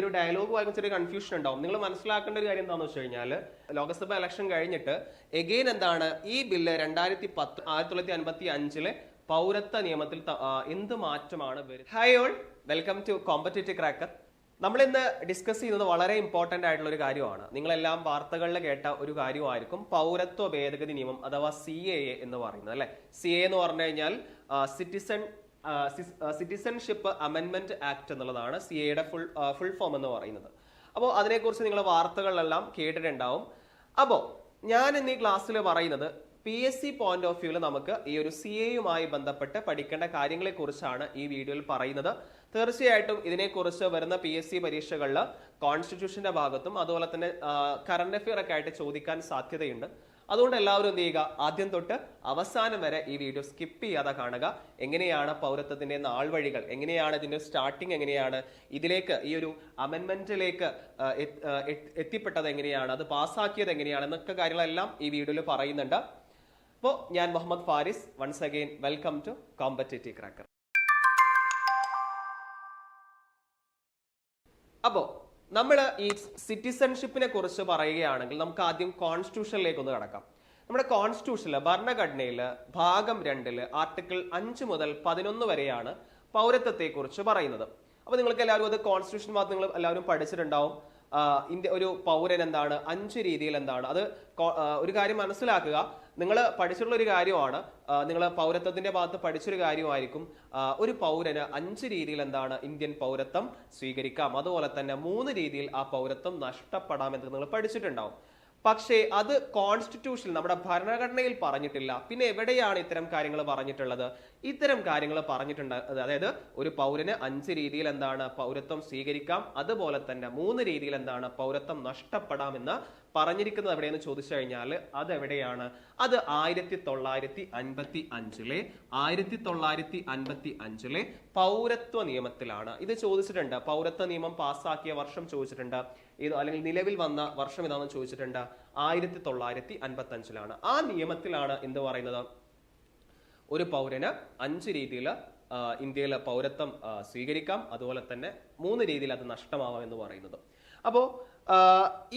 ഒരു ഡയലോഗ് വായിക്കുന്ന ചെറിയ കൺഫ്യൂഷൻ ഉണ്ടാവും. നിങ്ങൾ മനസ്സിലാക്കേണ്ട ഒരു കാര്യം എന്താണെന്ന് വെച്ച് കഴിഞ്ഞാൽ ലോക്സഭ ഇലക്ഷൻ കഴിഞ്ഞിട്ട് എഗെയിൻ എന്താണ്? ഈ ബില്ല് രണ്ടായിരത്തി പത്ത് ആയിരത്തി തൊള്ളായിരത്തി അൻപത്തി അഞ്ചിലെ പൗരത്വ നിയമത്തിൽ എന്ത് മാറ്റമാണ് വരുന്നത് hi all welcome to competitive cracker നമ്മൾ ഇന്ന് ഡിസ്കസ് ചെയ്യുന്നത് വളരെ ഇമ്പോർട്ടന്റ് ആയിട്ടുള്ള ഒരു കാര്യമാണ്. നിങ്ങളെല്ലാം വാർത്തകളിൽ കേട്ട ഒരു കാര്യമായിരിക്കും. പൗരത്വ ഭേദഗതി നിയമം അഥവാ സി എ എന്ന് പറയുന്നത് അല്ലെ? സി എ എന്ന് പറഞ്ഞു കഴിഞ്ഞാൽ സിറ്റിസൺ സിറ്റിസൺഷിപ്പ് അമെൻമെന്റ് ആക്ട് എന്നുള്ളതാണ് സി എയുടെ ഫുൾ ഫുൾ ഫോം എന്ന് പറയുന്നത്. അപ്പോൾ അതിനെക്കുറിച്ച് നിങ്ങൾ വാർത്തകളിലെല്ലാം കേട്ടിട്ടുണ്ടാവും. അപ്പോൾ ഞാൻ ഇന്ന് ഈ ക്ലാസ്സിൽ പറയുന്നത് P S C point of വ്യൂവിൽ നമുക്ക് ഈ ഒരു സി എയുമായി ബന്ധപ്പെട്ട് പഠിക്കേണ്ട കാര്യങ്ങളെക്കുറിച്ചാണ് ഈ വീഡിയോയിൽ പറയുന്നത്. തീർച്ചയായിട്ടും ഇതിനെക്കുറിച്ച് വരുന്ന പി എസ് സി പരീക്ഷകളിൽ കോൺസ്റ്റിറ്റ്യൂഷന്റെ ഭാഗത്തും അതുപോലെ തന്നെ കറണ്ട് അഫെയർ ഒക്കെ ആയിട്ട് ചോദിക്കാൻ സാധ്യതയുണ്ട്. അതുകൊണ്ട് എല്ലാവരും എന്ത് ചെയ്യുക? ആദ്യം തൊട്ട് അവസാനം വരെ ഈ വീഡിയോ സ്കിപ്പ് ചെയ്യാതെ കാണുക. എങ്ങനെയാണ് പൗരത്വത്തിന്റെ നാൾവഴികൾ? എങ്ങനെയാണ് ഇതിന്റെ സ്റ്റാർട്ടിങ് എങ്ങനെയാണ്? ഇതിലേക്ക് ഈ ഒരു അമെന്മെന്റിലേക്ക് എത്തിപ്പെട്ടത് എങ്ങനെയാണ്? അത് പാസ്സാക്കിയത് എങ്ങനെയാണ്? എന്നൊക്കെ കാര്യങ്ങളെല്ലാം ഈ വീഡിയോയിൽ പറയുന്നുണ്ട്. അപ്പോൾ ഞാൻ Muhammad Faris once again welcome to competitive cracker അപ്പോ നമ്മൾ ഈ സിറ്റിസൺഷിപ്പിനെ കുറിച്ച് പറയുകയാണെങ്കിൽ നമുക്ക് ആദ്യം കോൺസ്റ്റിറ്റ്യൂഷനിലേക്ക് ഒന്ന് കടക്കാം. നമ്മുടെ കോൺസ്റ്റിറ്റ്യൂഷനിൽ ഭരണഘടനയിൽ ഭാഗം രണ്ടിൽ ആർട്ടിക്കിൾ അഞ്ച് മുതൽ പതിനൊന്ന് വരെയാണ് പൗരത്വത്തെക്കുറിച്ച് പറയുന്നത്. അപ്പോൾ നിങ്ങൾക്ക് എല്ലാവരും അത് കോൺസ്റ്റിറ്റ്യൂഷൻ ഭാഗത്ത് നിങ്ങൾ എല്ലാവരും പഠിച്ചിട്ടുണ്ടാവും. ഇന്ത്യ ഒരു പൗരൻ എന്താണ്? അഞ്ച് രീതിയിൽ എന്താണ്? അത് ഒരു കാര്യം മനസ്സിലാക്കുക. നിങ്ങൾ പഠിച്ചിട്ടുള്ള ഒരു കാര്യമാണ് നിങ്ങൾ പൗരത്വത്തിന്റെ ഭാഗത്ത് പഠിച്ചൊരു കാര്യമായിരിക്കും ഒരു പൗരന് അഞ്ച് രീതിയിൽ എന്താണ് ഇന്ത്യൻ പൗരത്വം സ്വീകരിക്കാം. അതുപോലെ തന്നെ മൂന്ന് രീതിയിൽ ആ പൗരത്വം നഷ്ടപ്പെടാം എന്ന് നിങ്ങൾ പഠിച്ചിട്ടുണ്ടാവും. പക്ഷേ അത് കോൺസ്റ്റിറ്റ്യൂഷൻ നമ്മുടെ ഭരണഘടനയിൽ പറഞ്ഞിട്ടില്ല. പിന്നെ എവിടെയാണ് ഇത്തരം കാര്യങ്ങൾ പറഞ്ഞിട്ടുള്ളത്? ഇത്തരം കാര്യങ്ങൾ പറഞ്ഞിട്ടുണ്ട് അതായത് ഒരു പൗരന് അഞ്ച് രീതിയിൽ എന്താണ് പൗരത്വം സ്വീകരിക്കാം അതുപോലെ തന്നെ മൂന്ന് രീതിയിൽ എന്താണ് പൗരത്വം നഷ്ടപ്പെടാമെന്ന് പറഞ്ഞിരിക്കുന്നത് എവിടെയെന്ന് ചോദിച്ചു കഴിഞ്ഞാൽ അത് എവിടെയാണ് അത് ആയിരത്തി തൊള്ളായിരത്തി അൻപത്തി അഞ്ചിലെ ആയിരത്തി തൊള്ളായിരത്തി അൻപത്തി അഞ്ചിലെ പൗരത്വ നിയമത്തിലാണ്. ഇത് ചോദിച്ചിട്ടുണ്ട്. പൗരത്വ നിയമം പാസ്സാക്കിയ വർഷം ചോദിച്ചിട്ടുണ്ട്. ഇത് അല്ലെങ്കിൽ നിലവിൽ വന്ന വർഷം ഇതാണെന്ന് ചോദിച്ചിട്ടുണ്ട്. ആയിരത്തി തൊള്ളായിരത്തി അൻപത്തി അഞ്ചിലാണ് ആ നിയമത്തിലാണ് എന്ത് പറയുന്നത്? ഒരു പൗരന് അഞ്ച് രീതിയിൽ ഇന്ത്യയിലെ പൗരത്വം സ്വീകരിക്കാം. അതുപോലെ തന്നെ മൂന്ന് രീതിയിൽ അത് നഷ്ടമാവാം എന്ന് പറയുന്നത്. അപ്പോൾ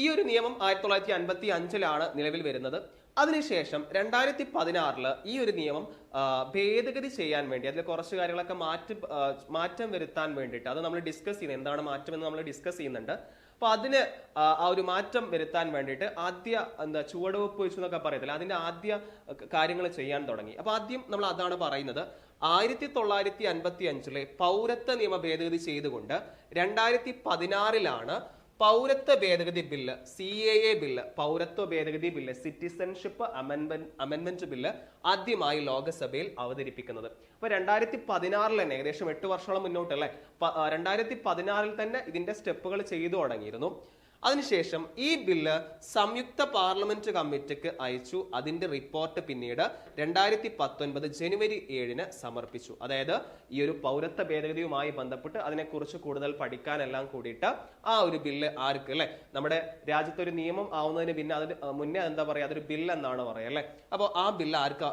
ഈ ഒരു നിയമം ആയിരത്തി തൊള്ളായിരത്തി അൻപത്തി അഞ്ചിലാണ് നിലവിൽ വരുന്നത്. അതിനുശേഷം രണ്ടായിരത്തി പതിനാറിൽ ഈ ഒരു നിയമം ഭേദഗതി ചെയ്യാൻ വേണ്ടി അതിൽ കുറച്ച് കാര്യങ്ങളൊക്കെ മാറ്റി മാറ്റം വരുത്താൻ വേണ്ടിയിട്ട് അത് നമ്മൾ ഡിസ്കസ് ചെയ്യുന്നത് എന്താണ് മാറ്റം എന്ന് നമ്മൾ ഡിസ്കസ് ചെയ്യുന്നുണ്ട്. അപ്പൊ അതിന് ആ, ഒരു മാറ്റം വരുത്താൻ വേണ്ടിയിട്ട് ആദ്യ എന്താ ചുവടുവെപ്പ് വെച്ചു എന്നൊക്കെ പറയത്തില്ല അതിന്റെ ആദ്യ കാര്യങ്ങൾ ചെയ്യാൻ തുടങ്ങി. അപ്പൊ ആദ്യം നമ്മൾ അതാണ് പറയുന്നത്. ആയിരത്തി തൊള്ളായിരത്തി അൻപത്തി അഞ്ചിലെ പൗരത്വ നിയമ ഭേദഗതി ചെയ്തുകൊണ്ട് രണ്ടായിരത്തി പതിനാറിലാണ് പൗരത്വ ഭേദഗതി bill C A A bill പൗരത്വ ഭേദഗതി ബില്ല് സിറ്റിസൺഷിപ്പ് അമെൻമെന്റ് അമെൻമെന്റ് ബില്ല് ആദ്യമായി ലോകസഭയിൽ അവതരിപ്പിക്കുന്നത്. അപ്പോൾ രണ്ടായിരത്തി പതിനാറിൽ തന്നെ ഏകദേശം എട്ട് വർഷങ്ങൾ മുന്നോട്ടല്ലേ? രണ്ടായിരത്തി പതിനാറിൽ തന്നെ ഇതിന്റെ സ്റ്റെപ്പുകൾ ചെയ്തു തുടങ്ങിയിരുന്നു. അതിനുശേഷം ഈ ബില്ല് സംയുക്ത പാർലമെന്റ് കമ്മിറ്റിക്ക് അയച്ചു. അതിന്റെ റിപ്പോർട്ട് പിന്നീട് രണ്ടായിരത്തി പത്തൊൻപത് ജനുവരി ഏഴിന് സമർപ്പിച്ചു. അതായത് ഈ ഒരു പൗരത്വ ഭേദഗതിയുമായി ബന്ധപ്പെട്ട് അതിനെക്കുറിച്ച് കൂടുതൽ പഠിക്കാനെല്ലാം കൂടിയിട്ട് ആ ഒരു ബില്ല് ആർക്ക് അല്ലെ? നമ്മുടെ രാജ്യത്ത് ഒരു നിയമം ആവുന്നതിന് പിന്നെ അതിന് മുന്നേ എന്താ പറയുക അതൊരു ബില്ല് എന്നാണ് പറയുക അല്ലെ? അപ്പോൾ ആ ബില്ല് ആർക്ക്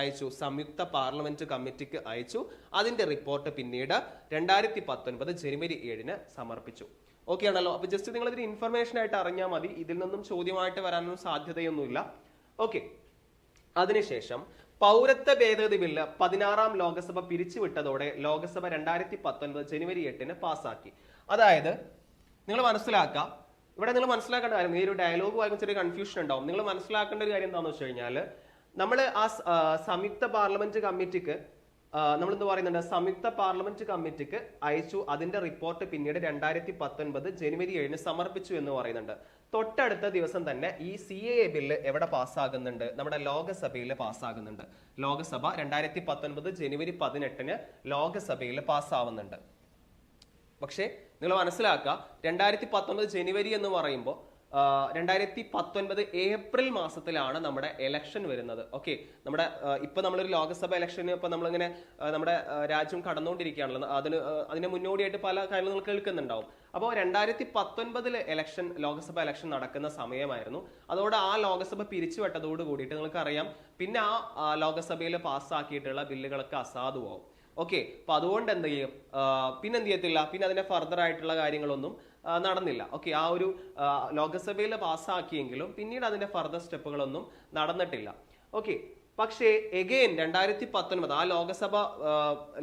അയച്ചു? സംയുക്ത പാർലമെന്റ് കമ്മിറ്റിക്ക് അയച്ചു. അതിന്റെ റിപ്പോർട്ട് പിന്നീട് രണ്ടായിരത്തി പത്തൊൻപത് ജനുവരി ഏഴിന് സമർപ്പിച്ചു. ഓക്കെ ആണല്ലോ അപ്പൊ ജസ്റ്റ് നിങ്ങൾ ഇതിന് ഇൻഫർമേഷൻ ആയിട്ട് അറിഞ്ഞാൽ മതി. ഇതിൽ നിന്നും ചോദ്യമായിട്ട് വരാനൊന്നും സാധ്യതയൊന്നുമില്ല. ഓക്കെ. അതിനുശേഷം പൗരത്വ ഭേദഗതി ബില്ല് പതിനാറാം ലോകസഭ പിരിച്ചുവിട്ടതോടെ ലോകസഭ രണ്ടായിരത്തി പത്തൊൻപത് ജനുവരി എട്ടിന് പാസ്സാക്കി. അതായത് നിങ്ങൾ മനസ്സിലാക്കുക ഇവിടെ നിങ്ങൾ മനസ്സിലാക്കേണ്ട കാര്യം ഈ ഒരു ഡയലോഗ് വായിക്കുന്ന ചെറിയ കൺഫ്യൂഷൻ ഉണ്ടാവും. നിങ്ങൾ മനസ്സിലാക്കേണ്ട ഒരു കാര്യം എന്താണെന്ന് വെച്ച് കഴിഞ്ഞാൽ നമ്മൾ ആ, സംയുക്ത പാർലമെന്റ് കമ്മിറ്റിക്ക് നമ്മൾ എന്ത് പറയുന്നുണ്ട്? സംയുക്ത പാർലമെന്റ് കമ്മിറ്റിക്ക് അയച്ചു. അതിന്റെ റിപ്പോർട്ട് പിന്നീട് രണ്ടായിരത്തി പത്തൊൻപത് ജനുവരി ഏഴിന് സമർപ്പിച്ചു എന്ന് പറയുന്നുണ്ട്. തൊട്ടടുത്ത ദിവസം തന്നെ ഈ സി എ ബില്ല് എവിടെ പാസ്സാകുന്നുണ്ട്? നമ്മുടെ ലോകസഭയിൽ പാസ്സാകുന്നുണ്ട്. ലോകസഭ രണ്ടായിരത്തി പത്തൊൻപത് ജനുവരി പതിനെട്ടിന് ലോകസഭയിൽ പാസ്സാവുന്നുണ്ട്. പക്ഷേ നിങ്ങൾ മനസ്സിലാക്കുക രണ്ടായിരത്തി പത്തൊൻപത് ജനുവരി എന്ന് പറയുമ്പോൾ രണ്ടായിരത്തി പത്തൊൻപത് ഏപ്രിൽ മാസത്തിലാണ് നമ്മുടെ എലക്ഷൻ വരുന്നത്. ഓക്കെ നമ്മുടെ ഇപ്പൊ നമ്മളൊരു ലോക്സഭ ഇലക്ഷന് ഇപ്പൊ നമ്മളിങ്ങനെ നമ്മുടെ രാജ്യം കടന്നുകൊണ്ടിരിക്കുകയാണല്ലോ. അതിന് അതിന് മുന്നോടിയായിട്ട് പല കാര്യങ്ങളും നിങ്ങൾ കേൾക്കുന്നുണ്ടാവും. അപ്പോൾ രണ്ടായിരത്തി പത്തൊൻപതിൽ ഇലക്ഷൻ ലോക്സഭ ഇലക്ഷൻ നടക്കുന്ന സമയമായിരുന്നു. അതോടെ ആ ലോക്സഭ പിരിച്ചുവിട്ടതോട് കൂടിയിട്ട് നിങ്ങൾക്ക് അറിയാം പിന്നെ ആ, ലോക്സഭയിൽ പാസ്സാക്കിയിട്ടുള്ള ബില്ലുകളൊക്കെ അസാധുവാകും ഓക്കെ അപ്പൊ അതുകൊണ്ട് എന്ത് ചെയ്യും? പിന്നെ എന്ത് ചെയ്യത്തില്ല? പിന്നെ അതിന്റെ ഫർദർ ആയിട്ടുള്ള കാര്യങ്ങളൊന്നും നടന്നില്ല. ഓക്കെ ആ ഒരു ലോകസഭയിൽ പാസ്സാക്കിയെങ്കിലും പിന്നീട് അതിന്റെ ഫർദർ സ്റ്റെപ്പുകളൊന്നും നടന്നിട്ടില്ല. ഓക്കെ പക്ഷേ എഗെയിൻ രണ്ടായിരത്തി പത്തൊൻപത് ആ ലോകസഭ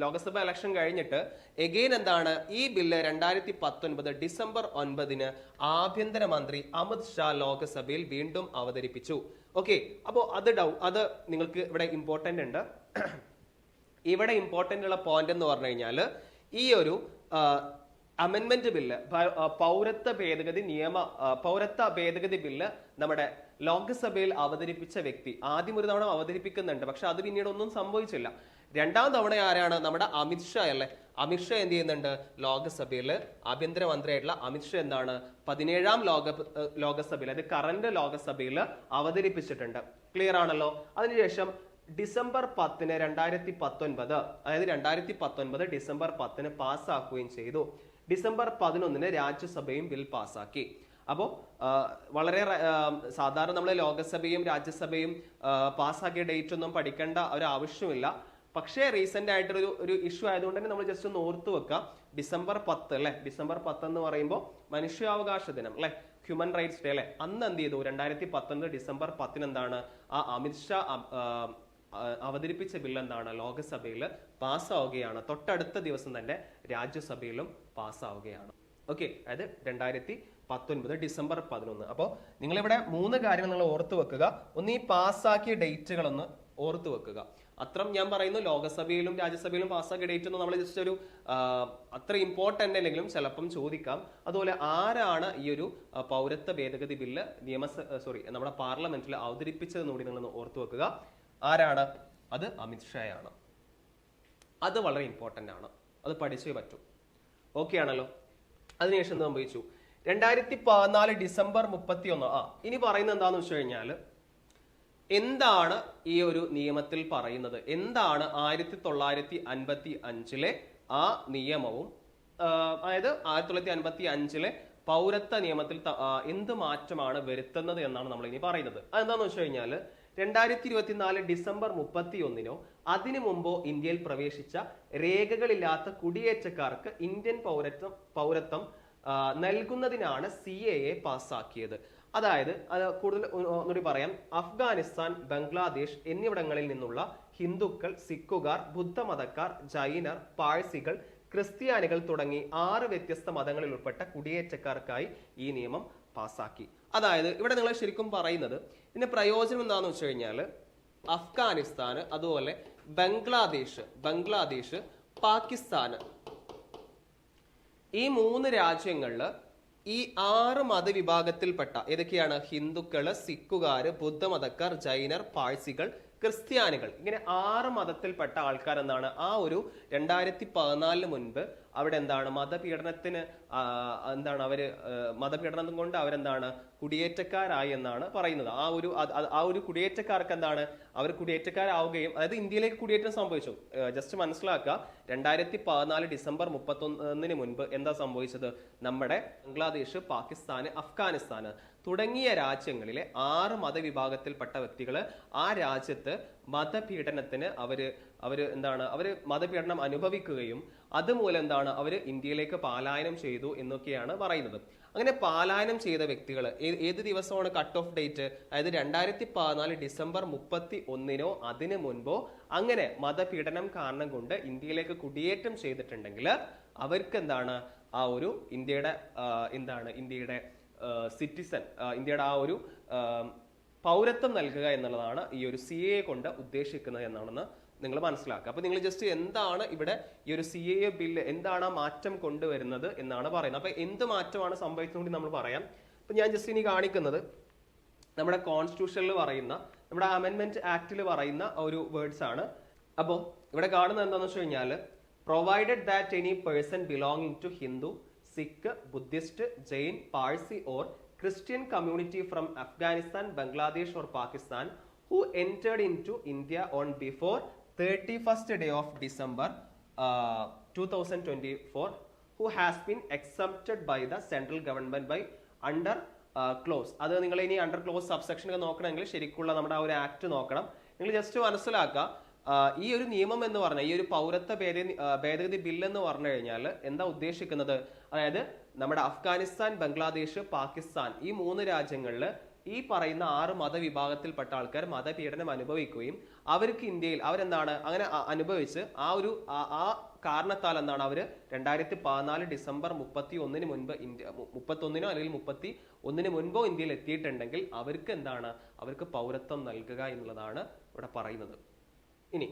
ലോകസഭ ഇലക്ഷൻ കഴിഞ്ഞിട്ട് എഗെയിൻ എന്താണ്? ഈ ബില്ല് രണ്ടായിരത്തി പത്തൊൻപത് ഡിസംബർ ഒൻപതിന് ആഭ്യന്തരമന്ത്രി അമിത് ഷാ ലോകസഭയിൽ വീണ്ടും അവതരിപ്പിച്ചു. ഓക്കെ അപ്പോ അത് ഡൗ അത് നിങ്ങൾക്ക് ഇവിടെ ഇമ്പോർട്ടന്റ് ഉണ്ട്. ഇവിടെ ഇമ്പോർട്ടന്റ് ഉള്ള പോയിന്റ് എന്ന് പറഞ്ഞു കഴിഞ്ഞാൽ ഈ ഒരു അമെന്റ്മെന്റ് ബില്ല് പൗരത്വ ഭേദഗതി നിയമ പൗരത്വ ഭേദഗതി ബില്ല് നമ്മുടെ ലോക്സഭയിൽ അവതരിപ്പിച്ച വ്യക്തി. ആദ്യം ഒരു തവണ അവതരിപ്പിക്കുന്നുണ്ട് പക്ഷെ അത് പിന്നീട് ഒന്നും സംഭവിച്ചില്ല. രണ്ടാം തവണ ആരാണ്? നമ്മുടെ അമിത്ഷാ അല്ലേ? അമിത്ഷാ എന്ത് ചെയ്യുന്നുണ്ട്? ലോകസഭയിൽ ആഭ്യന്തരമന്ത്രിയായിട്ടുള്ള അമിത്ഷാ എന്താണ്? പതിനേഴാം ലോക ലോകസഭയിൽ അത് കറന്റ് ലോകസഭയിൽ അവതരിപ്പിച്ചിട്ടുണ്ട്. ക്ലിയർ ആണല്ലോ? അതിനുശേഷം ഡിസംബർ പത്തിന് രണ്ടായിരത്തി പത്തൊൻപത് അതായത് രണ്ടായിരത്തി പത്തൊൻപത് ഡിസംബർ പത്തിന് പാസ്സാക്കുകയും ചെയ്തു. ഡിസംബർ പതിനൊന്നിന് രാജ്യസഭയും ബിൽ പാസാക്കി. അപ്പോൾ വളരെ സാധാരണ നമ്മൾ ലോകസഭയും രാജ്യസഭയും പാസ്സാക്കിയ ഡേറ്റ് ഒന്നും പഠിക്കേണ്ട ഒരു ആവശ്യമില്ല. പക്ഷേ റീസെന്റ് ആയിട്ടൊരു ഒരു ഇഷ്യൂ ആയതുകൊണ്ട് തന്നെ നമ്മൾ ജസ്റ്റ് ഒന്ന് ഓർത്ത് വെക്കാം. ഡിസംബർ പത്ത് അല്ലെ? ഡിസംബർ പത്ത് എന്ന് പറയുമ്പോൾ മനുഷ്യാവകാശ ദിനം അല്ലെ? ഹ്യൂമൻ റൈറ്റ്സ് ഡേ അല്ലെ? അന്ന് എന്ത് ചെയ്തു? രണ്ടായിരത്തി പത്തൊൻപത് ഡിസംബർ പത്തിന് എന്താണ് ആ അമിത്ഷാ അവതരിപ്പിച്ച ബിൽ എന്താണ് ലോകസഭയിൽ പാസ്സാവുകയാണ്. തൊട്ടടുത്ത ദിവസം തന്നെ രാജ്യസഭയിലും പാസ്സാവുകയാണ്. ഓക്കെ അതായത് രണ്ടായിരത്തി പത്തൊൻപത് ഡിസംബർ പതിനൊന്ന്. അപ്പോൾ നിങ്ങളിവിടെ മൂന്ന് കാര്യങ്ങൾ നിങ്ങൾ ഓർത്തു വെക്കുക. ഒന്ന് ഈ പാസ്സാക്കിയ ഡേറ്റുകളൊന്ന് ഓർത്തു വെക്കുക. അത്രയും ഞാൻ പറയുന്നു ലോകസഭയിലും രാജ്യസഭയിലും പാസ്സാക്കിയ ഡേറ്റ് ഒന്നും നമ്മൾ ജസ്റ്റ് ഒരു അത്ര ഇമ്പോർട്ടന്റ് അല്ലെങ്കിലും ചിലപ്പം ചോദിക്കാം. അതുപോലെ ആരാണ് ഈ ഒരു പൗരത്വ ഭേദഗതി ബില്ല് നിയമസ സോറി നമ്മുടെ പാർലമെന്റിൽ അവതരിപ്പിച്ചതെന്ന് കൂടി നിങ്ങളൊന്ന് ഓർത്തു വെക്കുക. ആരാണ്? അത് അമിത്ഷായാണ് അത് വളരെ ഇമ്പോർട്ടന്റ് ആണ്. അത് പഠിച്ചേ പറ്റൂ. ഓക്കെ ആണല്ലോ? അതിനുശേഷം എന്ത് സംഭവിച്ചു? രണ്ടായിരത്തി പതിനാല് ഡിസംബർ മുപ്പത്തി ഒന്ന് ആ ഇനി പറയുന്നത് എന്താണെന്ന് വെച്ച് കഴിഞ്ഞാൽ എന്താണ് ഈ ഒരു നിയമത്തിൽ പറയുന്നത്? എന്താണ് ആയിരത്തി തൊള്ളായിരത്തി അൻപത്തി അഞ്ചിലെ ആ നിയമവും അതായത് ആയിരത്തി തൊള്ളായിരത്തി അൻപത്തി അഞ്ചിലെ പൗരത്വ നിയമത്തിൽ എന്ത് മാറ്റമാണ് വരുത്തുന്നത് എന്നാണ് നമ്മൾ ഇനി പറയുന്നത്. അതെന്താണെന്ന് വെച്ച് കഴിഞ്ഞാൽ രണ്ടായിരത്തി ഇരുപത്തിനാല് ഡിസംബർ മുപ്പത്തി ഒന്നിനോ അതിനു മുമ്പോ ഇന്ത്യയിൽ പ്രവേശിച്ച രേഖകളില്ലാത്ത കുടിയേറ്റക്കാർക്ക് ഇന്ത്യൻ പൗരത്വം പൗരത്വം നൽകുന്നതിനാണ് സി എ എ പാസ്സാക്കിയത്. അതായത് അത് കൂടുതൽ ഒന്നുകൂടി പറയാം. അഫ്ഗാനിസ്ഥാൻ ബംഗ്ലാദേശ് എന്നിവിടങ്ങളിൽ നിന്നുള്ള ഹിന്ദുക്കൾ സിഖുകാർ ബുദ്ധമതക്കാർ ജൈനർ പാഴ്സികൾ ക്രിസ്ത്യാനികൾ തുടങ്ങി ആറ് വ്യത്യസ്ത മതങ്ങളിൽ ഉൾപ്പെട്ട കുടിയേറ്റക്കാർക്കായി ഈ നിയമം പാസ്സാക്കി. അതായത് ഇവിടെ നിങ്ങൾ ശരിക്കും പറയുന്നത് ഇതിന്റെ പ്രയോജനം എന്താണെന്ന് വെച്ച് കഴിഞ്ഞാൽ അഫ്ഗാനിസ്ഥാന് അതുപോലെ ബംഗ്ലാദേശ് ബംഗ്ലാദേശ് പാകിസ്ഥാന്. ഈ മൂന്ന് രാജ്യങ്ങളിൽ ഈ ആറ് മതവിഭാഗത്തിൽപ്പെട്ട ഏതൊക്കെയാണ്? ഹിന്ദുക്കൾ സിഖുകാർ ബുദ്ധമതക്കാർ ജൈനർ പാഴ്സികൾ ക്രിസ്ത്യാനികൾ. ഇങ്ങനെ ആറ് മതത്തിൽപ്പെട്ട ആൾക്കാർ എന്താണ് ആ ഒരു രണ്ടായിരത്തി പതിനാലിന് മുൻപ് അവിടെ എന്താണ് മതപീഡനത്തിന് എന്താണ് അവർ മതപീഡനം കൊണ്ട് അവരെന്താണ് കുടിയേറ്റക്കാരായി എന്നാണ് പറയുന്നത്. ആ ഒരു ആ ഒരു കുടിയേറ്റക്കാർക്ക് എന്താണ് അവർ കുടിയേറ്റക്കാരാവുകയും അതായത് ഇന്ത്യയിലേക്ക് കുടിയേറ്റം സംഭവിച്ചു. ജസ്റ്റ് മനസ്സിലാക്കുക രണ്ടായിരത്തി പതിനാല് ഡിസംബർ മുപ്പത്തൊന്നിന് മുൻപ് എന്താ സംഭവിച്ചത്? നമ്മുടെ ബംഗ്ലാദേശ് പാകിസ്ഥാന് അഫ്ഗാനിസ്ഥാന്. തുടങ്ങിയ രാജ്യങ്ങളിലെ ആറ് മതവിഭാഗത്തിൽപ്പെട്ട വ്യക്തികൾ ആ രാജ്യത്ത് മതപീഡനത്തിന് അവർ അവർ എന്താണ് അവർ മതപീഡനം അനുഭവിക്കുകയും അതുമൂലം എന്താണ് അവർ ഇന്ത്യയിലേക്ക് പാലായനം ചെയ്തു എന്നൊക്കെയാണ് പറയുന്നത്. അങ്ങനെ പാലായനം ചെയ്ത വ്യക്തികൾ ഏത് ദിവസമാണ് കട്ട് ഓഫ് ഡേറ്റ് അതായത് രണ്ടായിരത്തി പതിനാല് ഡിസംബർ മുപ്പത്തി ഒന്നിനോ അതിനു മുൻപോ അങ്ങനെ മതപീഡനം കാരണം കൊണ്ട് ഇന്ത്യയിലേക്ക് കുടിയേറ്റം ചെയ്തിട്ടുണ്ടെങ്കിൽ അവർക്ക് എന്താണ് ആ ഒരു ഇന്ത്യയുടെ എന്താണ് ഇന്ത്യയുടെ സിറ്റിസൺ ഇന്ത്യയുടെ ആ ഒരു പൗരത്വം നൽകുക എന്നുള്ളതാണ് ഈ ഒരു സി എ കൊണ്ട് ഉദ്ദേശിക്കുന്നത് എന്നാണെന്ന് നിങ്ങൾ മനസ്സിലാക്കുക. അപ്പൊ നിങ്ങൾ ജസ്റ്റ് എന്താണ് ഇവിടെ ഈ ഒരു സി എ ബില്ല് എന്താണ് ആ മാറ്റം കൊണ്ടുവരുന്നത് എന്നാണ് പറയുന്നത്. അപ്പൊ എന്ത് മാറ്റമാണ് സംഭവിച്ചതുകൊണ്ട് നമ്മൾ പറയാം. അപ്പൊ ഞാൻ ജസ്റ്റ് ഇനി കാണിക്കുന്നത് നമ്മുടെ കോൺസ്റ്റിറ്റ്യൂഷനിൽ പറയുന്ന നമ്മുടെ അമെൻമെന്റ് ആക്റ്റിൽ പറയുന്ന ഒരു വേർഡ്സ് ആണ്. അപ്പോൾ ഇവിടെ കാണുന്നത് എന്താണെന്ന് വെച്ച് കഴിഞ്ഞാൽ provided that any person belonging to Hindu Sikh Buddhist Jain Parsi or Christian community from Afghanistan Bangladesh or Pakistan who entered into India on before 31st day of December uh, 2024 who has been excepted by the central government by under clause അത് നിങ്ങൾ ഇനി under close subsection ഒക്കെ നോക്കണമെങ്കിൽ ശരിക്കുള്ള നമ്മുടെ ആ ഒരു act നോക്കണം. നിങ്ങൾ ജസ്റ്റ് മനസ്സിലാക്കുക ഈ ഒരു നിയമം എന്ന് പറഞ്ഞാൽ ഈ ഒരു പൗരത്വ ആ, ഭേദഗതി ബില്ല് എന്ന് പറഞ്ഞു കഴിഞ്ഞാൽ എന്താ ഉദ്ദേശിക്കുന്നത്? അതായത് നമ്മുടെ അഫ്ഗാനിസ്ഥാൻ ബംഗ്ലാദേശ് പാകിസ്ഥാൻ ഈ മൂന്ന് രാജ്യങ്ങളിൽ ഈ പറയുന്ന ആറ് മതവിഭാഗത്തിൽപ്പെട്ട ആൾക്കാർ മതപീഡനം അനുഭവിക്കുകയും അവർക്ക് ഇന്ത്യയിൽ അവരെന്താണ് അങ്ങനെ അനുഭവിച്ച് ആ ഒരു ആ- കാരണത്താൽ എന്താണ് അവർ രണ്ടായിരത്തി പതിനാല് ഡിസംബർ മുപ്പത്തി ഒന്നിന് മുൻപ് ഇന്ത്യ മുപ്പത്തി ഒന്നിനോ അല്ലെങ്കിൽ മുപ്പത്തി ഒന്നിന് മുൻപോ ഇന്ത്യയിൽ എത്തിയിട്ടുണ്ടെങ്കിൽ അവർക്ക് എന്താണ് അവർക്ക് പൗരത്വം നൽകുക എന്നുള്ളതാണ് ഇവിടെ പറയുന്നത്. ഇനി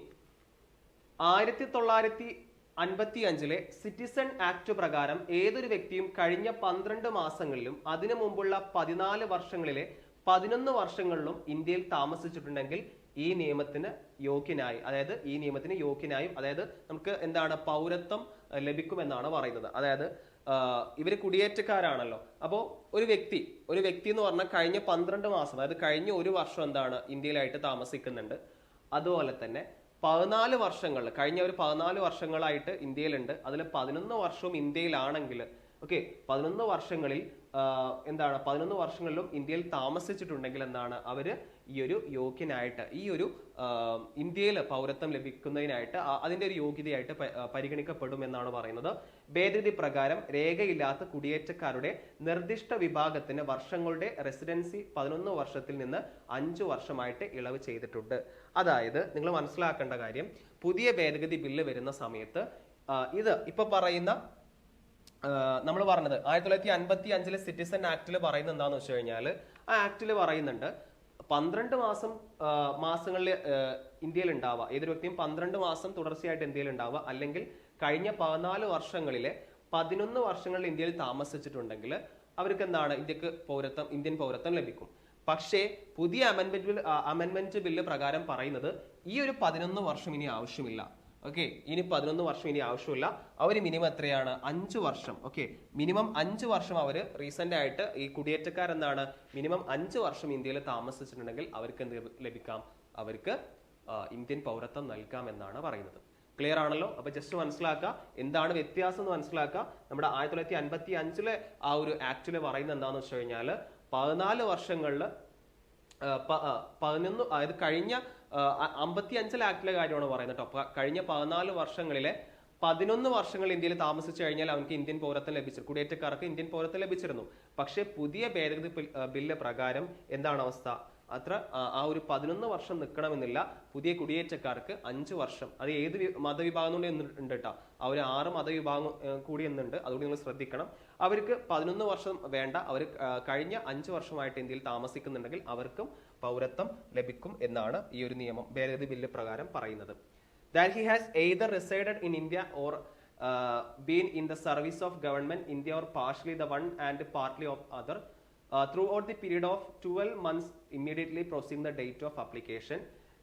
ആയിരത്തി തൊള്ളായിരത്തി അൻപത്തി അഞ്ചിലെ സിറ്റിസൺ ആക്ട് പ്രകാരം ഏതൊരു വ്യക്തിയും കഴിഞ്ഞ പന്ത്രണ്ട് മാസങ്ങളിലും അതിനു മുമ്പുള്ള പതിനാല് വർഷങ്ങളിലെ പതിനൊന്ന് വർഷങ്ങളിലും ഇന്ത്യയിൽ താമസിച്ചിട്ടുണ്ടെങ്കിൽ ഈ നിയമത്തിന് യോഗ്യനായി അതായത് ഈ നിയമത്തിന് യോഗ്യനായും അതായത് നമുക്ക് എന്താണ് പൗരത്വം ലഭിക്കുമെന്നാണ് പറയുന്നത്. അതായത് ഇവർ കുടിയേറ്റക്കാരാണല്ലോ. അപ്പോൾ ഒരു വ്യക്തി ഒരു വ്യക്തി എന്ന് പറഞ്ഞാൽ കഴിഞ്ഞ പന്ത്രണ്ട് മാസം അതായത് കഴിഞ്ഞ ഒരു വർഷം എന്താണ് ഇന്ത്യയിലായിട്ട് താമസിക്കുന്നുണ്ട്. അതുപോലെ തന്നെ പതിനാല് വർഷങ്ങൾ കഴിഞ്ഞ ഒരു പതിനാല് വർഷങ്ങളായിട്ട് ഇന്ത്യയിലുണ്ട്. അതിൽ പതിനൊന്ന് വർഷവും ഇന്ത്യയിലാണെങ്കിൽ ഓക്കെ പതിനൊന്ന് വർഷങ്ങളിൽ എന്താണ് പതിനൊന്ന് വർഷങ്ങളിലും ഇന്ത്യയിൽ താമസിച്ചിട്ടുണ്ടെങ്കിൽ എന്താണ് അവർ ഈ ഒരു യോഗ്യനായിട്ട് ഈ ഒരു ഇന്ത്യയിൽ പൗരത്വം ലഭിക്കുന്നതിനായിട്ട് അതിന്റെ ഒരു യോഗ്യതയായിട്ട് പരിഗണിക്കപ്പെടും എന്നാണ് പറയുന്നത്. ഭേദഗതി പ്രകാരം രേഖയില്ലാത്ത കുടിയേറ്റക്കാരുടെ നിർദ്ദിഷ്ട വിഭാഗത്തിന് വർഷങ്ങളുടെ റെസിഡൻസി പതിനൊന്ന് വർഷത്തിൽ നിന്ന് അഞ്ചു വർഷമായിട്ട് ഇളവ് ചെയ്തിട്ടുണ്ട്. അതായത് നിങ്ങൾ മനസ്സിലാക്കേണ്ട കാര്യം പുതിയ ഭേദഗതി ബില്ല് വരുന്ന സമയത്ത് ഇത് ഇപ്പൊ പറയുന്ന നമ്മൾ പറഞ്ഞത് ആയിരത്തി തൊള്ളായിരത്തി അൻപത്തി അഞ്ചിലെ സിറ്റിസൺ ആക്ടിൽ പറയുന്ന എന്താന്ന് വെച്ച് കഴിഞ്ഞാൽ ആ ആക്ടിൽ പറയുന്നുണ്ട് പന്ത്രണ്ട് മാസം മാസങ്ങളിൽ ഇന്ത്യയിൽ ഉണ്ടാവുക. ഏതൊരു വ്യക്തിയും പന്ത്രണ്ട് മാസം തുടർച്ചയായിട്ട് ഇന്ത്യയിൽ ഉണ്ടാവുക. അല്ലെങ്കിൽ കഴിഞ്ഞ പതിനാല് വർഷങ്ങളിലെ പതിനൊന്ന് വർഷങ്ങളിൽ ഇന്ത്യയിൽ താമസിച്ചിട്ടുണ്ടെങ്കിൽ അവർക്ക് എന്താണ് ഇന്ത്യയ്ക്ക് പൗരത്വം ഇന്ത്യൻ പൗരത്വം ലഭിക്കും. പക്ഷേ പുതിയ അമെൻമെന്റ് ബിൽ അമെൻമെന്റ് ബില്ല് പ്രകാരം പറയുന്നത് ഈ ഒരു പതിനൊന്ന് വർഷം ഇനി ആവശ്യമില്ല. ഓക്കെ ഇനി പതിനൊന്ന് വർഷം ഇനി ആവശ്യമില്ല. അവർ മിനിമം എത്രയാണ്? അഞ്ച് വർഷം. ഓക്കെ മിനിമം അഞ്ച് വർഷം അവർ റീസെന്റ് ആയിട്ട് ഈ കുടിയേറ്റക്കാർ എന്താണ് മിനിമം അഞ്ച് വർഷം ഇന്ത്യയിൽ താമസിച്ചിട്ടുണ്ടെങ്കിൽ അവർക്ക് എന്ത് ലഭിക്കാം? അവർക്ക് ഇന്ത്യൻ പൗരത്വം നൽകാം എന്നാണ് പറയുന്നത്. ക്ലിയർ ആണല്ലോ? അപ്പൊ ജസ്റ്റ് മനസ്സിലാക്കുക. എന്താണ് വ്യത്യാസം എന്ന് മനസ്സിലാക്കുക. നമ്മുടെ ആയിരത്തി തൊള്ളായിരത്തി അൻപത്തി അഞ്ചിലെ ആ ഒരു ആക്ടിൽ പറയുന്നത് എന്താണെന്ന് വെച്ച് കഴിഞ്ഞാൽ പതിനാല് വർഷങ്ങളിൽ പതിനൊന്ന് അതായത് കഴിഞ്ഞ അമ്പത്തി അഞ്ചിൽ ആക്ടിലെ കാര്യമാണ് പറയുന്നത് കേട്ടോ. കഴിഞ്ഞ പതിനാല് വർഷങ്ങളിലെ പതിനൊന്ന് വർഷങ്ങൾ ഇന്ത്യയിൽ താമസിച്ചു കഴിഞ്ഞാൽ അവർക്ക് ഇന്ത്യൻ പൗരത്വം ലഭിച്ചു. കുടിയേറ്റക്കാർക്ക് ഇന്ത്യൻ പൗരത്വം ലഭിച്ചിരുന്നു. പക്ഷേ പുതിയ ഭേദഗതി ബില്ല് പ്രകാരം എന്താണ് അവസ്ഥ? അത്ര ആ, ഒരു പതിനൊന്ന് വർഷം നിൽക്കണമെന്നില്ല പുതിയ കുടിയേറ്റക്കാർക്ക് അഞ്ച് വർഷം. അത് ഏത് മതവിഭാഗം കൂടി ഉണ്ട് കേട്ടോ ആ ഒരു ആറ് മതവിഭാഗം കൂടി എന്നുണ്ട്. അതുകൊണ്ട് നിങ്ങൾ ശ്രദ്ധിക്കണം. അവർക്ക് പതിനൊന്ന് വർഷം വേണ്ട. അവർ കഴിഞ്ഞ അഞ്ച് വർഷമായിട്ട് ഇന്ത്യയിൽ താമസിക്കുന്നുണ്ടെങ്കിൽ അവർക്കും പൗരത്വം ലഭിക്കും എന്നാണ് ഈ ഒരു നിയമം ഭേദഗതി ബില്ല് പ്രകാരം പറയുന്നത്. That he has either resided in India or been in the service of government India or partially the one and partly of other. Uh, throughout the period of 12 months immediately preceding the date of application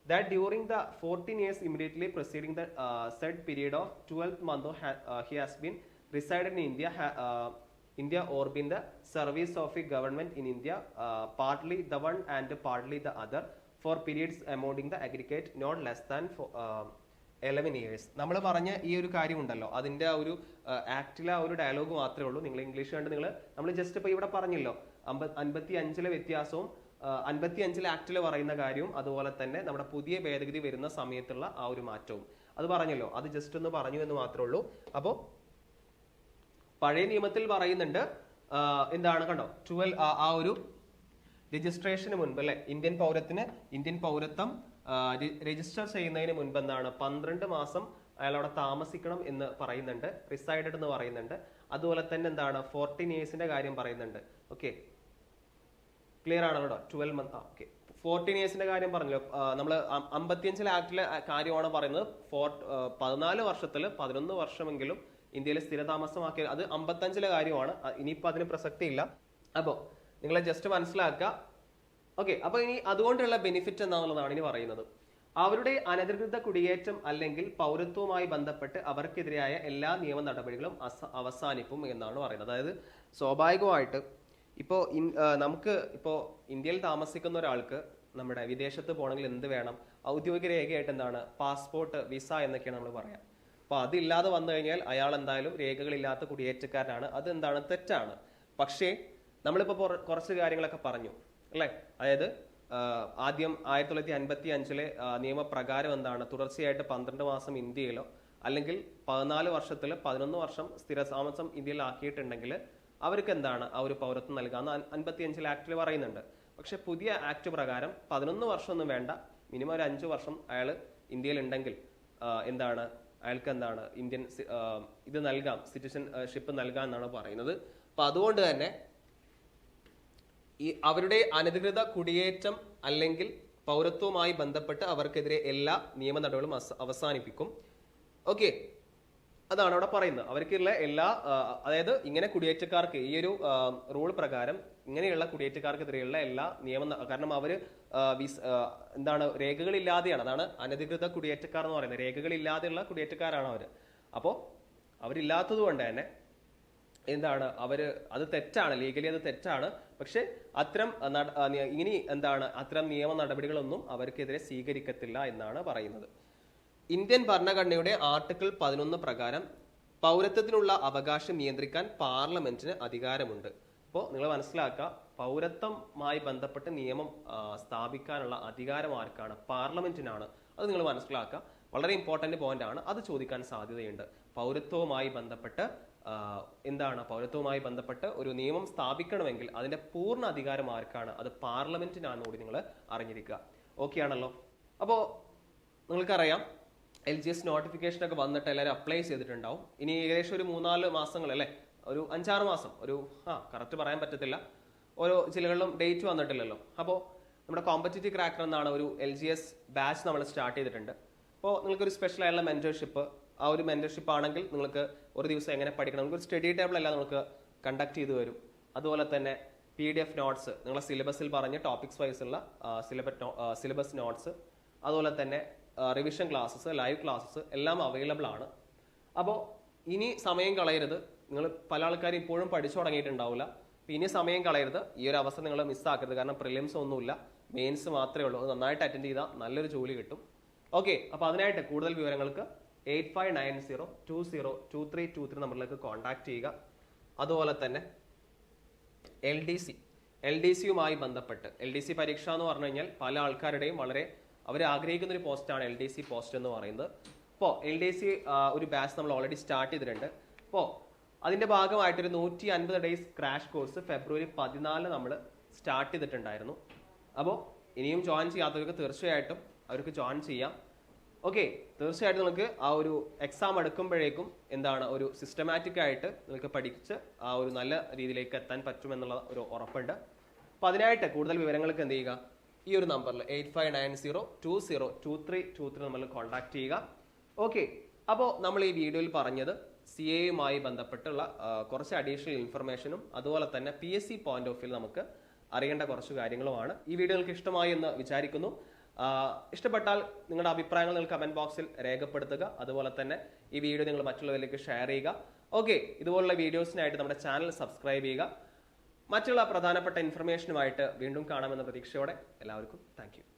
that during the 14 years immediately preceding the uh, said period of 12th month ha- uh, he has been resided in India uh, India or been the service of a government in India uh, partly the one and partly the other for periods amounting the aggregate not less than for, uh, eleven years നമ്മൾ പറഞ്ഞ ഈ ഒരു കാര്യം ഉണ്ടല്ലോ അതിന്റെ ആ ഒരു ആക്ടിലെ ആ ഒരു ഡയലോഗ് മാത്രമേ ഉള്ളൂ നിങ്ങൾ ഇംഗ്ലീഷ് കണ്ട് നിങ്ങൾ നമ്മൾ ജസ്റ്റ് ഇപ്പൊ ഇവിടെ പറഞ്ഞല്ലോ അൻപത്തി അഞ്ചിലെ വ്യത്യാസവും അൻപത്തി അഞ്ചിലെ ആക്ടിൽ പറയുന്ന കാര്യവും അതുപോലെ തന്നെ നമ്മുടെ പുതിയ ഭേദഗതി വരുന്ന സമയത്തുള്ള ആ ഒരു മാറ്റവും. അത് പറഞ്ഞല്ലോ അത് ജസ്റ്റ് ഒന്ന് പറഞ്ഞു എന്ന് മാത്രമേ ഉള്ളൂ. അപ്പോൾ പഴയ നിയമത്തിൽ പറയുന്നുണ്ട് എന്താണ് കണ്ടോ? ട്വൽവ് ആ ഒരു രജിസ്ട്രേഷന് മുൻപ് അല്ലെ? ഇന്ത്യൻ പൗരത്തിന് ഇന്ത്യൻ പൗരത്വം രജിസ്റ്റർ ചെയ്യുന്നതിന് മുൻപ് എന്താണ് പന്ത്രണ്ട് മാസം അയാൾ അവിടെ താമസിക്കണം എന്ന് പറയുന്നുണ്ട് റിസൈഡഡ് എന്ന് പറയുന്നുണ്ട്. അതുപോലെ തന്നെ എന്താണ്? ഫോർട്ടീൻ ഇയേഴ്സിന്റെ കാര്യം പറയുന്നുണ്ട്. ഓക്കെ ക്ലിയർ ആണ് കേട്ടോ ട്വൽവ് മന്ത് ഓക്കെ ഫോർട്ടീൻ ഇയേഴ്സിന്റെ കാര്യം പറഞ്ഞല്ലോ. നമ്മൾ അമ്പത്തിയഞ്ചിലെ ആക്ടിലെ കാര്യമാണ് പറയുന്നത്. ഫോർ പതിനാല് വർഷത്തിൽ പതിനൊന്ന് വർഷമെങ്കിലും ഇന്ത്യയിൽ സ്ഥിരതാമസമാക്കിയ അത് അമ്പത്തഞ്ചിലെ കാര്യമാണ്. ഇനിയിപ്പോൾ ഇനിയിപ്പോ അതിന് പ്രസക്തിയില്ല. അപ്പോൾ അപ്പോ നിങ്ങളെ ജസ്റ്റ് മനസ്സിലാക്കുക. ഓക്കെ അപ്പോൾ ഇനി അതുകൊണ്ടുള്ള ബെനിഫിറ്റ് എന്താണെന്നുള്ളതാണ് ഇനി പറയുന്നത്. അവരുടെ അനധികൃത കുടിയേറ്റം അല്ലെങ്കിൽ പൗരത്വവുമായി ബന്ധപ്പെട്ട് അവർക്കെതിരായ എല്ലാ നിയമ നടപടികളും അവസാനിപ്പും എന്നാണ് പറയുന്നത്. അതായത് സ്വാഭാവികമായിട്ട് ഇപ്പോ ഇൻ- ആ, നമുക്ക് ഇപ്പോൾ ഇന്ത്യയിൽ താമസിക്കുന്ന ഒരാൾക്ക് നമ്മുടെ വിദേശത്ത് പോകണമെങ്കിൽ എന്ത് വേണം? ഔദ്യോഗിക രേഖയായിട്ട് എന്താണ്? പാസ്പോർട്ട് വിസ എന്നൊക്കെയാണ് നമ്മൾ പറയാം. അപ്പൊ അതില്ലാതെ വന്നു കഴിഞ്ഞാൽ അയാൾ എന്തായാലും രേഖകളില്ലാത്ത കുടിയേറ്റക്കാരനാണ്. അത് എന്താണ് തെറ്റാണ്. പക്ഷേ നമ്മളിപ്പോ കുറച്ച് കാര്യങ്ങളൊക്കെ പറഞ്ഞു അല്ലേ? അതായത് ആദ്യം ആയിരത്തി തൊള്ളായിരത്തി അൻപത്തി അഞ്ചിലെ നിയമപ്രകാരം എന്താണ്? തുടർച്ചയായിട്ട് പന്ത്രണ്ട് മാസം ഇന്ത്യയിലോ അല്ലെങ്കിൽ പതിനാല് വർഷത്തിൽ പതിനൊന്ന് വർഷം സ്ഥിരതാമസം ഇന്ത്യയിൽ ആക്കിയിട്ടുണ്ടെങ്കിൽ അവർക്ക് എന്താണ് ആ ഒരു പൗരത്വം നൽകാമെന്ന് അൻപത്തിയഞ്ചിൽ ആക്ടിൽ പറയുന്നുണ്ട്. പക്ഷെ പുതിയ ആക്ട് പ്രകാരം പതിനൊന്ന് വർഷമൊന്നും വേണ്ട. മിനിമം ഒരു അഞ്ച് വർഷം അയാൾ ഇന്ത്യയിൽ ഉണ്ടെങ്കിൽ എന്താണ് അയാൾക്ക് എന്താണ് ഇന്ത്യൻ ഇത് നൽകാം സിറ്റിസൺഷിപ്പ് നൽകാം എന്നാണ് പറയുന്നത്. അപ്പൊ അതുകൊണ്ട് തന്നെ ഈ അവരുടെ അനധികൃത കുടിയേറ്റം അല്ലെങ്കിൽ പൗരത്വവുമായി ബന്ധപ്പെട്ട് അവർക്കെതിരെ എല്ലാ നിയമ നടപടികളും അവസാനിപ്പിക്കും. ഓക്കെ. അതാണ് അവിടെ പറയുന്നത്. അവർക്കുള്ള എല്ലാ അതായത് ഇങ്ങനെ കുടിയേറ്റക്കാർക്ക് ഈ ഒരു റൂൾ പ്രകാരം ഇങ്ങനെയുള്ള കുടിയേറ്റക്കാർക്കെതിരെയുള്ള എല്ലാ നിയമ കാരണം അവർ വിസ്- എന്താണ് രേഖകളില്ലാതെയാണ്. അതാണ് അനധികൃത കുടിയേറ്റക്കാർ എന്ന് പറയുന്നത്. രേഖകളില്ലാതെയുള്ള കുടിയേറ്റക്കാരാണ് അവർ അപ്പോൾ അവരില്ലാത്തത് കൊണ്ട് തന്നെ എന്താണ് അവർ അത് തെറ്റാണ്. ലീഗലി അത് തെറ്റാണ്. പക്ഷെ അത്തരം ഇനി എന്താണ് അത്തരം നിയമ നടപടികളൊന്നും അവർക്കെതിരെ സ്വീകരിക്കത്തില്ല എന്നാണ് പറയുന്നത്. ഇന്ത്യൻ ഭരണഘടനയുടെ ആർട്ടിക്കിൾ പതിനൊന്ന് പ്രകാരം പൗരത്വത്തിനുള്ള അവകാശം നിയന്ത്രിക്കാൻ പാർലമെന്റിന് അധികാരമുണ്ട്. അപ്പോൾ നിങ്ങൾ മനസ്സിലാക്കുക പൗരത്വമായി ബന്ധപ്പെട്ട് നിയമം സ്ഥാപിക്കാനുള്ള അധികാരം ആർക്കാണ്? പാർലമെന്റിനാണ്. അത് നിങ്ങൾ മനസ്സിലാക്കുക. വളരെ ഇമ്പോർട്ടന്റ് പോയിന്റ് ആണ്. അത് ചോദിക്കാൻ സാധ്യതയുണ്ട്. പൗരത്വവുമായി ബന്ധപ്പെട്ട് എന്താണ്? പൗരത്വവുമായി ബന്ധപ്പെട്ട് ഒരു നിയമം സ്ഥാപിക്കണമെങ്കിൽ അതിന്റെ പൂർണ അധികാരം ആർക്കാണ്? അത് പാർലമെന്റിനാണ് കൂടി നിങ്ങൾ അറിഞ്ഞിരിക്കുക. ഓക്കെ ആണല്ലോ? അപ്പോൾ നിങ്ങൾക്കറിയാം എൽ ജി എസ് നോട്ടിഫിക്കേഷൻ ഒക്കെ വന്നിട്ട് എല്ലാവരും അപ്ലൈ ചെയ്തിട്ടുണ്ടാവും. ഇനി ഏകദേശം ഒരു മൂന്നാൽ മാസങ്ങൾ അല്ലേ? ഒരു അഞ്ചാറ് മാസം ഒരു ആ കറക്റ്റ് പറയാൻ പറ്റത്തില്ല. ഓരോ ജില്ലകളിലും ഡേറ്റ് വന്നിട്ടില്ലല്ലോ. അപ്പോൾ നമ്മുടെ കോമ്പറ്റേറ്റീവ് ക്രാക്കർ എന്നാണ് ഒരു എൽ ജി എസ് ബാച്ച് നമ്മൾ സ്റ്റാർട്ട് ചെയ്തിട്ടുണ്ട്. അപ്പോൾ നിങ്ങൾക്കൊരു സ്പെഷ്യൽ ആയിട്ടുള്ള മെന്റർഷിപ്പ് ആ ഒരു മെന്റർഷിപ്പ് ആണെങ്കിൽ നിങ്ങൾക്ക് ഒരു ദിവസം എങ്ങനെ പഠിക്കണം? നിങ്ങൾക്ക് ഒരു സ്റ്റഡി ടേബിൾ എല്ലാം നമുക്ക് കണ്ടക്ട് ചെയ്തു വരും അതുപോലെ തന്നെ പി ഡി എഫ് നോട്ട്സ് നിങ്ങളെ സിലബസിൽ പറഞ്ഞ ടോപ്പിക്സ് വൈസ് ഉള്ള സിലബസ് സിലബസ് നോട്ട്സ് അതുപോലെ തന്നെ റിവിഷൻ ക്ലാസ്സസ് ലൈവ് ക്ലാസ്സസ് എല്ലാം അവൈലബിൾ ആണ്. അപ്പോൾ ഇനി സമയം കളയരുത്. നിങ്ങൾ പല ആൾക്കാരും ഇപ്പോഴും പഠിച്ചു തുടങ്ങിയിട്ടുണ്ടാവില്ല. ഇനി സമയം കളയരുത്. ഈ ഒരു അവസരം നിങ്ങൾ മിസ്സാക്കരുത് കാരണം പ്രിലിംസ് ഒന്നുമില്ല. മെയിൻസ് മാത്രമേ ഉള്ളൂ. അത് നന്നായിട്ട് അറ്റൻഡ് ചെയ്താൽ നല്ലൊരു ജോലി കിട്ടും. ഓക്കെ അപ്പോൾ അതിനായിട്ട് കൂടുതൽ വിവരങ്ങൾക്ക് eight five nine zero two zero two three two three നമ്പറിലേക്ക് കോൺടാക്ട് ചെയ്യുക. അതുപോലെ തന്നെ L D C L D സിയുമായി ബന്ധപ്പെട്ട് എൽ ഡി സി പരീക്ഷ എന്ന് പറഞ്ഞു കഴിഞ്ഞാൽ പല ആൾക്കാരുടെയും വളരെ അവർ ആഗ്രഹിക്കുന്ന ഒരു പോസ്റ്റാണ് എൽ ഡി സി പോസ്റ്റ് എന്ന് പറയുന്നത്. ഇപ്പോൾ എൽ ഡി സി ഒരു ബാച്ച് നമ്മൾ ഓൾറെഡി സ്റ്റാർട്ട് ചെയ്തിട്ടുണ്ട്. അപ്പോൾ അതിന്റെ ഭാഗമായിട്ടൊരു നൂറ്റി അൻപത് ഡേയ്സ് ക്രാഷ് കോഴ്സ് ഫെബ്രുവരി പതിനാല് നമ്മൾ സ്റ്റാർട്ട് ചെയ്തിട്ടുണ്ടായിരുന്നു. അപ്പോൾ ഇനിയും ജോയിൻ ചെയ്യാത്തവർക്ക് തീർച്ചയായിട്ടും അവർക്ക് ജോയിൻ ചെയ്യാം. ഓക്കെ തീർച്ചയായിട്ടും നിങ്ങൾക്ക് ആ ഒരു എക്സാം എടുക്കുമ്പോഴേക്കും എന്താണ് ഒരു സിസ്റ്റമാറ്റിക് ആയിട്ട് നിങ്ങൾക്ക് പഠിച്ച് ആ ഒരു നല്ല രീതിയിലേക്ക് എത്താൻ പറ്റുമെന്നുള്ള ഒരു ഉറപ്പുണ്ട്. അപ്പോൾ അതിനായിട്ട് കൂടുതൽ വിവരങ്ങൾക്ക് എന്ത് ചെയ്യുക? ഈ ഒരു നമ്പറിൽ eight five nine zero two zero two three two three നമ്മൾ കോൺടാക്ട് ചെയ്യുക. ഓക്കെ അപ്പോൾ നമ്മൾ ഈ വീഡിയോയിൽ പറഞ്ഞത് സി എയുമായി ബന്ധപ്പെട്ടുള്ള കുറച്ച് അഡീഷണൽ ഇൻഫർമേഷനും അതുപോലെ തന്നെ P S C point of view നമുക്ക് അറിയേണ്ട കുറച്ച് കാര്യങ്ങളുമാണ്. ഈ വീഡിയോ നിങ്ങൾക്ക് ഇഷ്ടമായി എന്ന് വിചാരിക്കുന്നു. ഇഷ്ടപ്പെട്ടാൽ നിങ്ങളുടെ അഭിപ്രായങ്ങൾ നിങ്ങൾ കമന്റ് ബോക്സിൽ രേഖപ്പെടുത്തുക. അതുപോലെ തന്നെ ഈ വീഡിയോ നിങ്ങൾ മറ്റുള്ളവരിലേക്ക് ഷെയർ ചെയ്യുക. ഓക്കെ ഇതുപോലുള്ള വീഡിയോസിനായിട്ട് നമ്മുടെ ചാനൽ സബ്സ്ക്രൈബ് ചെയ്യുക. മറ്റുള്ള പ്രധാനപ്പെട്ട ഇൻഫർമേഷനുമായിട്ട് വീണ്ടും കാണാമെന്ന പ്രതീക്ഷയോടെ എല്ലാവർക്കും താങ്ക്